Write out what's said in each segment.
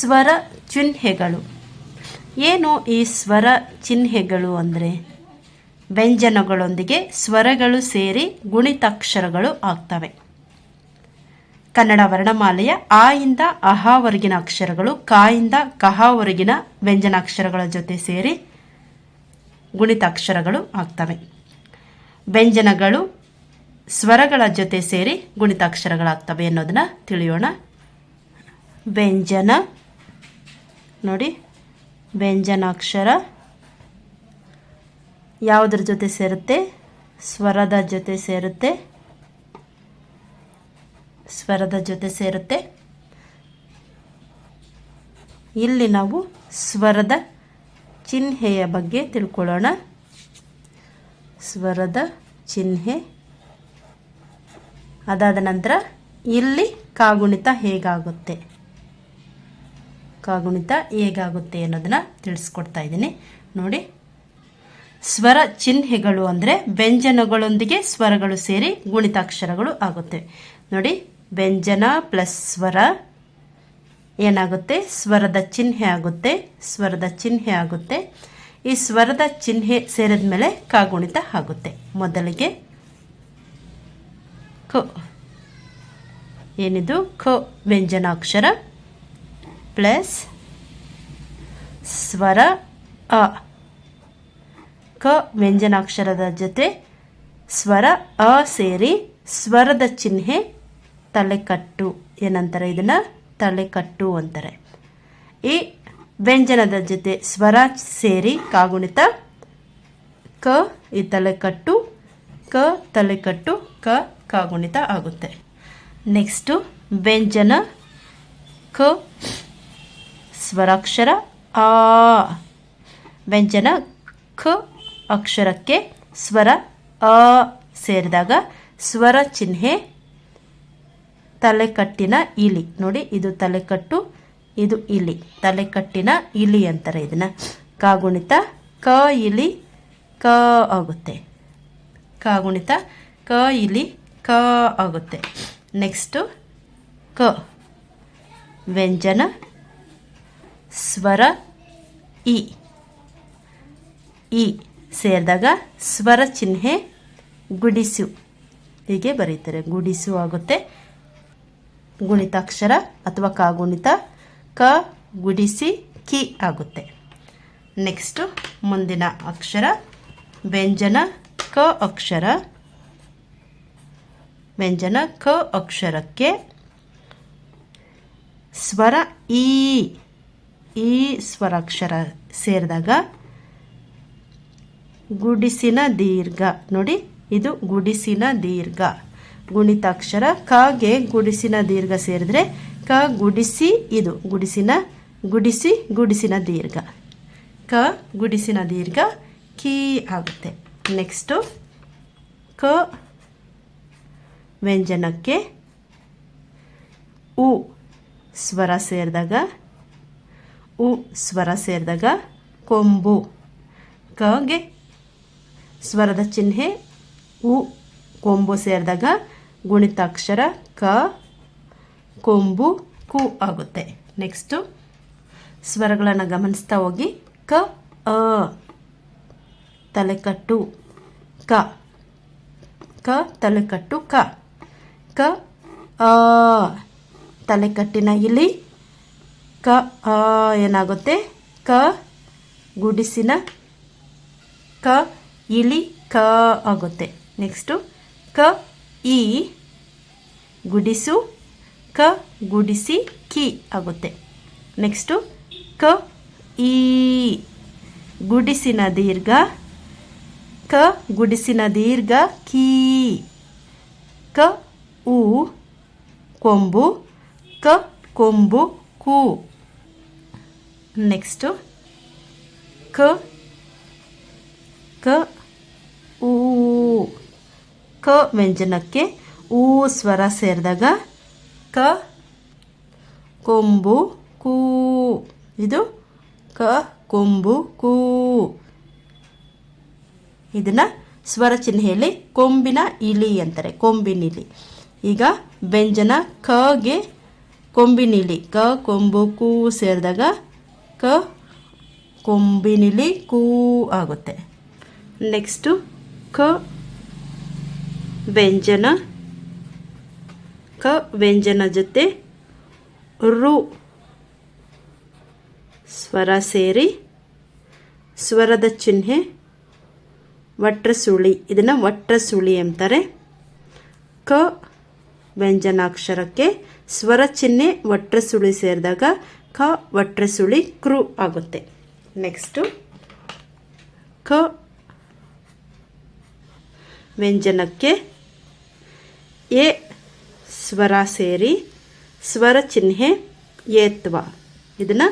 ಸ್ವರ ಚಿಹ್ನೆಗಳು. ಏನು ಈ ಸ್ವರ ಚಿಹ್ನೆಗಳು ಅಂದರೆ? ವ್ಯಂಜನಗಳೊಂದಿಗೆ ಸ್ವರಗಳು ಸೇರಿ ಗುಣಿತಾಕ್ಷರಗಳು ಆಗ್ತವೆ. ಕನ್ನಡ ವರ್ಣಮಾಲೆಯ ಆ ಇಂದ ಅಹಾವರೆಗಿನ ಅಕ್ಷರಗಳು ಕಾಯಿಂದ ಕಹಾವರೆಗಿನ ವ್ಯಂಜನಾಕ್ಷರಗಳ ಜೊತೆ ಸೇರಿ ಗುಣಿತಾಕ್ಷರಗಳು ಆಗ್ತವೆ. ವ್ಯಂಜನಗಳು ಸ್ವರಗಳ ಜೊತೆ ಸೇರಿ ಗುಣಿತಾಕ್ಷರಗಳಾಗ್ತವೆ ಅನ್ನೋದನ್ನ ತಿಳಿಯೋಣ. ವ್ಯಂಜನ ನೋಡಿ, ವ್ಯಂಜನಾಕ್ಷರ. ಯಾವುದ್ರ ಜೊತೆ ಸೇರುತ್ತೆ? ಸ್ವರದ ಜೊತೆ ಸೇರುತ್ತೆ. ಸ್ವರದ ಜೊತೆ ಸೇರುತ್ತೆ. ಇಲ್ಲಿ ನಾವು ಸ್ವರದ ಚಿಹ್ನೆಯ ಬಗ್ಗೆ ತಿಳ್ಕೊಳ್ಳೋಣ. ಸ್ವರದ ಚಿಹ್ನೆ. ಅದಾದ ನಂತರ ಇಲ್ಲಿ ಕಾಗುಣಿತ ಹೇಗಾಗುತ್ತೆ? ಕಾಗುಣಿತ ಹೇಗಾಗುತ್ತೆ ಅನ್ನೋದನ್ನ ತಿಳಿಸ್ಕೊಡ್ತಾ ಇದ್ದೀನಿ. ನೋಡಿ. ಸ್ವರ ಚಿಹ್ನೆಗಳು ಅಂದರೆ ವ್ಯಂಜನಗಳೊಂದಿಗೆ ಸ್ವರಗಳು ಸೇರಿ ಗುಣಿತಾಕ್ಷರಗಳು ಆಗುತ್ತೆ. ನೋಡಿ, ವ್ಯಂಜನ ಪ್ಲಸ್ ಸ್ವರ ಏನಾಗುತ್ತೆ? ಸ್ವರದ ಚಿಹ್ನೆ ಆಗುತ್ತೆ, ಸ್ವರದ ಚಿಹ್ನೆ ಆಗುತ್ತೆ. ಈ ಸ್ವರದ ಚಿಹ್ನೆ ಸೇರಿದ ಮೇಲೆ ಕಾಗುಣಿತ ಆಗುತ್ತೆ. ಮೊದಲಿಗೆ ಕ, ಏನಿದು? ಖ ವ್ಯಂಜನಾಕ್ಷರ. ಪ್ಲಸ್ ಸ್ವರ ಅ. ಕ ವ್ಯಂಜನಾಕ್ಷರದ ಜೊತೆ ಸ್ವರ ಅ ಸೇರಿ ಸ್ವರದ ಚಿಹ್ನೆ ತಲೆಕಟ್ಟು ಏನಂತಾರೆ ಇದನ್ನು? ತಲೆಕಟ್ಟು ಅಂತಾರೆ. ಈ ವ್ಯಂಜನದ ಜೊತೆ ಸ್ವರ ಸೇರಿ ಕಾಗುಣಿತ ಕ ಈ ತಲೆಕಟ್ಟು, ಕ ತಲೆಕಟ್ಟು, ಕ ಕಾಗುಣಿತ ಆಗುತ್ತೆ. ನೆಕ್ಸ್ಟು ವ್ಯಂಜನ ಕ ಸ್ವರಾಕ್ಷರ ಆ. ವ್ಯಂಜನ ಖ ಅಕ್ಷರಕ್ಕೆ ಸ್ವರ ಅ ಸೇರಿದಾಗ ಸ್ವರ ಚಿಹ್ನೆ ತಲೆಕಟ್ಟಿನ ಇಲಿ. ನೋಡಿ, ಇದು ತಲೆಕಟ್ಟು, ಇದು ಇಲಿ. ತಲೆಕಟ್ಟಿನ ಇಲಿ ಅಂತಾರೆ ಇದನ್ನು. ಕಾಗುಣಿತ ಕ ಇಲಿ, ಕ ಆಗುತ್ತೆ. ಕಾಗುಣಿತ ಕ ಇಲಿ, ಕ ಆಗುತ್ತೆ. ನೆಕ್ಸ್ಟು ಕ. ವ್ಯಂಜನ ಸ್ವರ ಇ. ಇ ಸೇರಿದಾಗ ಸ್ವರ ಚಿಹ್ನೆ ಗುಡಿಸು. ಹೀಗೆ ಬರೀತಾರೆ. ಗುಡಿಸು ಆಗುತ್ತೆ. ಗುಣಿತಾಕ್ಷರ ಅಥವಾ ಕಾಗುಣಿತ ಕ ಗುಡಿಸಿ, ಕಿ ಆಗುತ್ತೆ. ನೆಕ್ಸ್ಟು ಮುಂದಿನ ಅಕ್ಷರ, ವ್ಯಂಜನ, ಕ ಅಕ್ಷರ. ವ್ಯಂಜನ, ಕ ಅಕ್ಷರಕ್ಕೆ ಸ್ವರ ಈ ಈ ಸ್ವರಾಕ್ಷರ ಸೇರಿದಾಗ ಗುಡಿಸಿನ ದೀರ್ಘ. ನೋಡಿ, ಇದು ಗುಡಿಸಿನ ದೀರ್ಘ. ಗುಣಿತಾಕ್ಷರ ಕಾಗೆ ಗುಡಿಸಿನ ದೀರ್ಘ ಸೇರಿದ್ರೆ ಕ ಗುಡಿಸಿ ಇದು, ಗುಡಿಸಿನ ಗುಡಿಸಿ ಗುಡಿಸಿನ ದೀರ್ಘ. ಕ ಗುಡಿಸಿನ ದೀರ್ಘ, ಕೀ ಆಗುತ್ತೆ. ನೆಕ್ಸ್ಟು ಕ ವ್ಯಂಜನಕ್ಕೆ ಉ ಸ್ವರ ಸೇರಿದಾಗ ಉ ಸ್ವರ ಸೇರಿದಾಗ ಕೊಂಬು. ಕಗೆ ಸ್ವರದ ಚಿಹ್ನೆ ಉ. ಕೊಂಬು ಸೇರಿದಾಗ ಗುಣಿತಾಕ್ಷರ ಕ, ಕೊಂಬು, ಕು ಆಗುತ್ತೆ. ನೆಕ್ಸ್ಟು ಸ್ವರಗಳನ್ನು ಗಮನಿಸ್ತಾ ಹೋಗಿ. ಕ, ಅ. ತಲೆಕಟ್ಟು ಕ. ಕ, ತಲೆಕಟ್ಟು ಕ. ಕ, ಅ. ತಲೆಕಟ್ಟಿನ ಇಲಿ ಕ, ಆ, ಏನಾಗುತ್ತೆ? ಕ, ಗುಡಿಸಿನ ಕ ಇಳಿ ಕ ಆಗುತ್ತೆ. ನೆಕ್ಸ್ಟು ಕ ಇ ಗುಡಿಸು, ಕ, ಗುಡಿಸಿ, ಕಿ ಆಗುತ್ತೆ. ನೆಕ್ಸ್ಟು ಕ, ಈ, ಗುಡಿಸಿನ ದೀರ್ಘ, ಕ, ಗುಡಿಸಿನ ದೀರ್ಘ, ಕಿ. ಕ, ಉ, ಕೊಂಬು, ಕ, ಕೊಂಬು, ಕು. ನೆಕ್ಸ್ಟು ಕ ಕ ಊ ಕ ವ್ಯಂಜನಕ್ಕೆ ಊ ಸ್ವರ ಸೇರಿದಾಗ ಕ. ಕೊಂಬು, ಕೂ. ಇದು ಕ, ಕೊಂಬು, ಕೂ. ಇದನ್ನು ಸ್ವರ ಚಿಹ್ನೆಯಲ್ಲಿ ಕೊಂಬಿನ ಇಲಿ ಅಂತಾರೆ ಕೊಂಬಿನಿಲಿ ಈಗ ವ್ಯಂಜನ ಕಗೆ ಕೊಂಬಿನಿಲಿ ಕ, ಕೊಂಬು, ಕೂ ಸೇರಿದಾಗ ಕ ಕೊಂಬಿನಿಲಿ ಕೂ ಆಗುತ್ತೆ. ನೆಕ್ಸ್ಟು ಕ ವ್ಯಂಜನ ಕ ವ್ಯಂಜನ ಜೊತೆ ರು ಸ್ವರ ಸೇರಿ ಸ್ವರದ ಚಿಹ್ನೆ ವಟ್ರ ಸುಳಿ ಇದನ್ನು ವಟ್ರ ಸುಳಿ ಅಂತಾರೆ. ಕ ವ್ಯಂಜನಾಕ್ಷರಕ್ಕೆ ಸ್ವರ ಚಿಹ್ನೆ ವಟ್ರ ಸುಳಿ ಸೇರಿದಾಗ ಕ ವಟ್ರ ಸುಳಿ ಕೃ ಆಗುತ್ತೆ. ನೆಕ್ಸ್ಟು ಕ ವ್ಯಂಜನಕ್ಕೆ ಎ ಸ್ವರ ಸೇರಿ ಸ್ವರ ಚಿಹ್ನೆ ಏತ್ವ. ಇದನ್ನು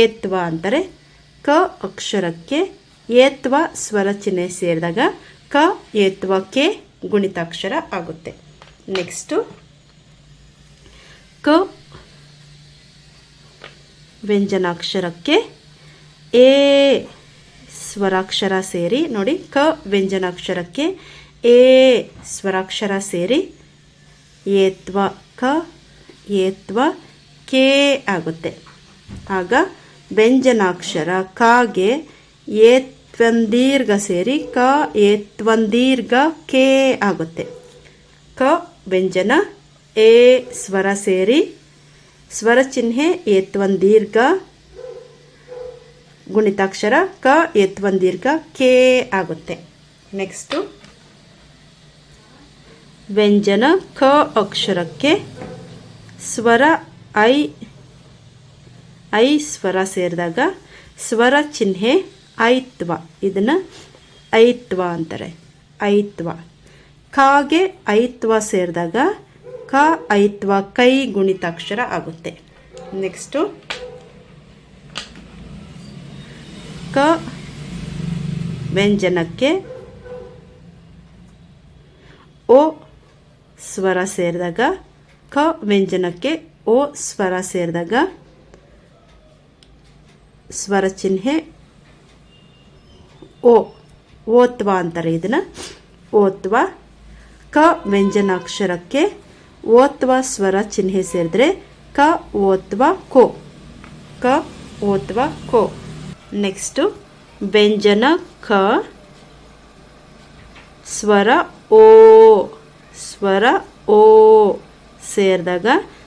ಏತ್ವ ಅಂತಾರೆ. ಕ ಅಕ್ಷರಕ್ಕೆ ಏತ್ವ ಸ್ವರ ಚಿಹ್ನೆ ಸೇರಿದಾಗ ಕ ಏತ್ವ ಕೆ ಗುಣಿತಾಕ್ಷರ ಆಗುತ್ತೆ. ನೆಕ್ಸ್ಟು ಕ ವ್ಯಂಜನಾಕ್ಷರಕ್ಕೆ ಎ ಸ್ವರಾಕ್ಷರ ಸೇರಿ, ನೋಡಿ, ಕ ವ್ಯಂಜನಾಕ್ಷರಕ್ಕೆ ಎ ಸ್ವರಾಕ್ಷರ ಸೇರಿ ಏತ್ವ ಕ ಏತ್ವ ಕೆ ಆಗುತ್ತೆ. ಆಗ ವ್ಯಂಜನಾಕ್ಷರ ಕಾಗೆ ಏತ್ವಂದೀರ್ಘ ಸೇರಿ, ಕ ಏತ್ವಂದೀರ್ಘ ಕೆ ಆಗುತ್ತೆ. ಕ ವ್ಯಂಜನ, ಎ ಸ್ವರ ಸೇರಿ ಸ್ವರ ಚಿಹ್ನೆ ಏತ್ವಂದೀರ್ಘ ಗುಣಿತಾಕ್ಷರ ಕ ಏತ್ವಂದೀರ್ಘ ಕೆ ಆಗುತ್ತೆ. ನೆಕ್ಸ್ಟು ವ್ಯಂಜನ ಕ ಅಕ್ಷರಕ್ಕೆ ಸ್ವರ ಐ ಐ ಸ್ವರ ಸೇರಿದಾಗ ಸ್ವರ ಚಿಹ್ನೆ ಐತ್ವ. ಇದನ್ನು ಐತ್ವ ಅಂತಾರೆ. ಐತ್ವ. ಕಾಗೆ ಐತ್ವ ಸೇರಿದಾಗ ಕ, ಐತ್ವ, ಕೈ, ಗುಣಿತಾಕ್ಷರ ಆಗುತ್ತೆ. ನೆಕ್ಸ್ಟು ಕ, ವ್ಯಂಜನಕ್ಕೆ ಓ, ಸ್ವರ ಸೇರಿದಾಗ, ಕ, ವ್ಯಂಜನಕ್ಕೆ ಓ, ಸ್ವರ ಸೇರಿದಾಗ, ಸ್ವರ ಚಿಹ್ನೆ ಓ, ಓತ್ವ ಅಂತಾರೆ ಇದನ್ನು. ಓತ್ವ, ಕ, ವ್ಯಂಜನಾಕ್ಷರಕ್ಕೆ ಓತ್ವ ಸ್ವರ ಚಿಹ್ನೆ ಸೇರಿದ್ರೆ ಕ, ಓತ್ವ, ಕೋ. ಕ, ಓತ್ವ, ಕೋ. ನೆಕ್ಸ್ಟು ವ್ಯಂಜನ, ಕ. ಸ್ವರ, ಓ. ಸ್ವರ, ಓ. ಸೇರಿದಾಗ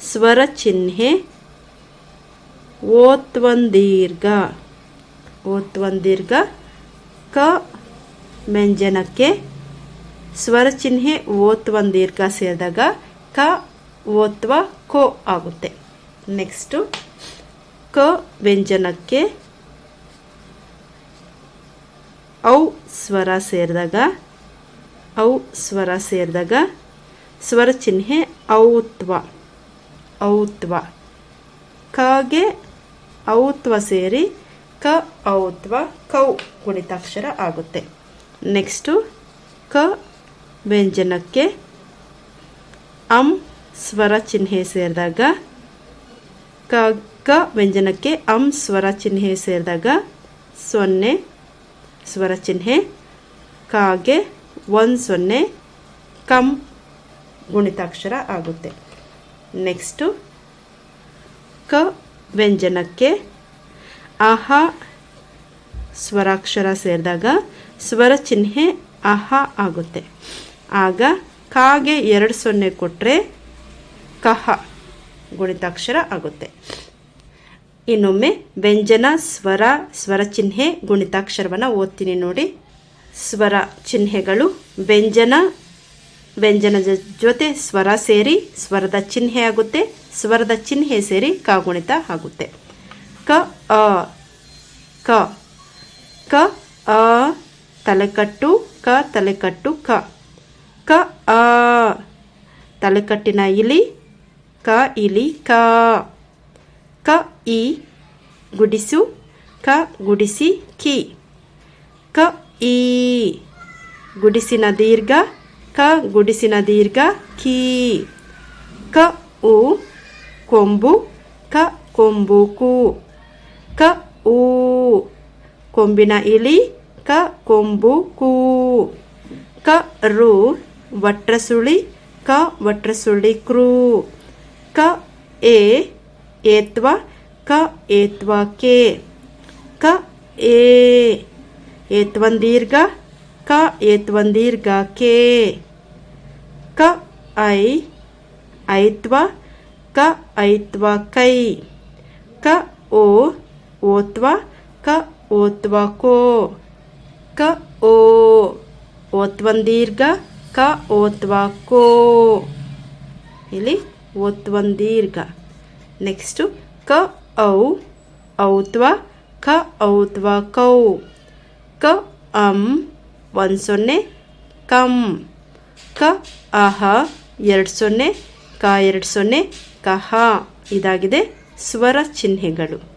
ಸ್ವರ ಚಿಹ್ನೆ, ಓತ್ವಂದೀರ್ಘ. ಓತ್ವಂದೀರ್ಘ, ಕ, ವ್ಯಂಜನಕ್ಕೆ. ಸ್ವರ ಚಿಹ್ನೆ, ಓತ್ವಂದೀರ್ಘ ಸೇರಿದಾಗ ಕ ಓತ್ವ ಕೋ ಆಗುತ್ತೆ. ನೆಕ್ಸ್ಟು ಕ, ವ್ಯಂಜನಕ್ಕೆ ಔ, ಸ್ವರ ಸೇರಿದಾಗ, ಔ, ಸ್ವರ ಸೇರಿದಾಗ, ಸ್ವರ ಚಿಹ್ನೆ ಔತ್ವ ಔತ್ವ ಕಗೆ ಔತ್ವ ಸೇರಿ ಕ ಔತ್ವ ಕೌ ಗುಣಿತಾಕ್ಷರ ಆಗುತ್ತೆ. ನೆಕ್ಸ್ಟು ಕ, ವ್ಯಂಜನಕ್ಕೆ ಅಂ ಸ್ವರ ಚಿಹ್ನೆ ಸೇರಿದಾಗ ಕ ಕ ವ್ಯಂಜನಕ್ಕೆ ಅಂ ಸ್ವರ ಚಿಹ್ನೆ ಸೇರಿದಾಗ ಸೊನ್ನೆ ಸ್ವರ ಚಿಹ್ನೆ, ಕಾಗೆ ಒಂದು ಸೊನ್ನೆ, ಕಂ ಗುಣಿತಾಕ್ಷರ ಆಗುತ್ತೆ. ನೆಕ್ಸ್ಟು ಕ ವ್ಯಂಜನಕ್ಕೆ ಅಹ ಸ್ವರಾಕ್ಷರ ಸೇರಿದಾಗ ಸ್ವರ ಚಿಹ್ನೆ ಅಹ ಆಗುತ್ತೆ. ಆಗ ಕಾಗೆ ಎರಡು ಸೊನ್ನೆ ಕೊಟ್ಟರೆ ಕಹ ಗುಣಿತಾಕ್ಷರ ಆಗುತ್ತೆ. ಇನ್ನೊಮ್ಮೆ ವ್ಯಂಜನ, ಸ್ವರ ಸ್ವರ ಚಿಹ್ನೆ ಗುಣಿತಾಕ್ಷರವನ್ನು ಓದ್ತೀನಿ ನೋಡಿ. ಸ್ವರ ಚಿಹ್ನೆಗಳು ವ್ಯಂಜನ ವ್ಯಂಜನದ ಜೊತೆ ಸ್ವರ ಸೇರಿ ಸ್ವರದ ಚಿಹ್ನೆ ಆಗುತ್ತೆ. ಸ್ವರದ ಚಿಹ್ನೆ ಸೇರಿ ಕಾಗುಣಿತ ಆಗುತ್ತೆ. ಕ, ಅ, ಕ. ಕ, ಅ, ತಲೆಕಟ್ಟು, ಕ ತಲೆಕಟ್ಟು, ಕ. ಕ ಅ ತಲೆಕಟ್ಟಿನ ಇಲಿ ಕ ಇಲಿ ಕ ಕ ಇ ಗುಡಿಸು ಕ ಗುಡಿಸಿ ಕಿ ಕ ಈ ಗುಡಿಸಿನ ದೀರ್ಘ ಕ ಗುಡಿಸಿನ ದೀರ್ಘ ಕೀ ಕ ಉ ಕೊಂಬು ಕ ಕೊಂಬು ಕು ಕ ಊ ಕೊಂಬಿನ ಇಲಿ ಕ ಕೊಂಬು ಕೂ ಕ ರು ವಟ್ರಸುಳಿ ಕ ವಟ್ರಸುಳಿ ಕ್ರೂ ಕ ಎ ಏತ್ವ ಕ ಏತ್ವ ಕೆ ಕ ಏ ಏತ್ವನ್ ದೀರ್ಘ ಕ ಏತ್ವನ್ ದೀರ್ಘ ಕೆ ಕ ಐ ಐತ್ವ ಕ ಐತ್ವ ಕೈ ಕ ಓ ಓತ್ವ ಕ ಓತ್ವ ಕೋ ಕ ಓ ಓತ್ವನ್ ದೀರ್ಘ ಕ, ಓತ್ವ, ಕೋ. ಇಲ್ಲಿ ಓತ್ವನ್ ದೀರ್ಘ. ನೆಕ್ಸ್ಟು ಕ, ಔ. ಔತ್ವ ಖ ಔತ್ವ, ಕೌ. ಕ, ಅಂ ಒಂದು ಸೊನ್ನೆ ಕಂ. ಕ, ಅಹ ಎರಡು ಸೊನ್ನೆ ಕ ಎರಡು ಸೊನ್ನೆ ಕಹ. ಇದಾಗಿದೆ ಸ್ವರ ಚಿಹ್ನೆಗಳು.